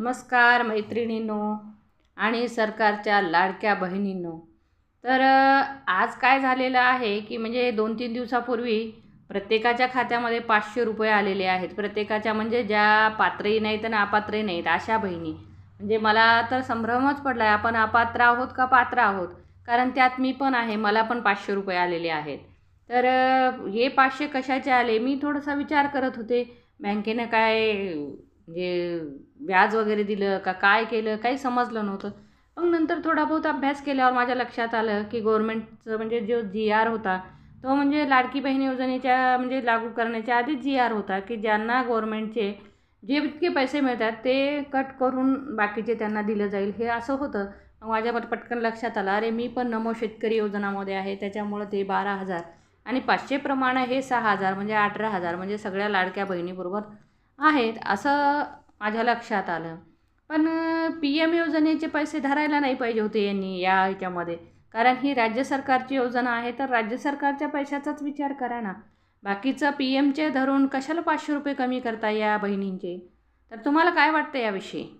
नमस्कार मैत्रिणींनो आणि सरकारच्या लाडक्या बहिणींनो. तर आज काय झालेलं आहे की म्हणजे दोन तीन दिवसापूर्वी प्रत्येकाच्या खात्यामध्ये पाचशे रुपये आलेले आहेत. प्रत्येकाच्या म्हणजे ज्या पात्रही नाहीत आणि अपात्रही नाहीत अशा बहिणी. म्हणजे मला तर संभ्रमच पडला आहे आपण अपात्र आहोत का पात्र आहोत? कारण त्यात मी पण आहे. मला पण पाचशे रुपये आलेले आहेत. तर हे पाचशे कशाचे आले? मी थोडासा विचार करत होते. बँकेनं काय म्हणजे व्याज वगैरे दिलं का काय केलं काही समजलं नव्हतं. मग नंतर थोडा बहुत अभ्यास केल्यावर माझ्या लक्षात आलं की गव्हर्मेंटचं म्हणजे जो जी आर होता तो म्हणजे लाडकी बहीण योजनेच्या म्हणजे लागू करण्याच्या आधीच जी आर होता की ज्यांना गव्हर्मेंटचे जे इतके पैसे मिळतात ते कट करून बाकीचे त्यांना दिलं जाईल. हे असं होतं. मग माझ्या पट पटकन लक्षात आलं अरे मी पण नमो शेतकरी योजनामध्ये आहे त्याच्यामुळं ते बारा हजार आणि पाचशेप्रमाणे हे सहा हजार म्हणजे अठरा हजार म्हणजे सगळ्या लाडक्या बहिणीबरोबर आहेत असं माझ्या लक्षात आलं. पण पी एम योजनेचे पैसे धरायला नाही पाहिजे होते यांनी या ह्याच्यामध्ये. कारण ही राज्य सरकारची योजना आहे तर राज्य सरकारच्या पैशाचाच विचार करा ना. बाकीचं पी एमचे धरून कशाला पाचशे रुपये कमी करता या बहिणींचे? तर तुम्हाला काय वाटतं याविषयी?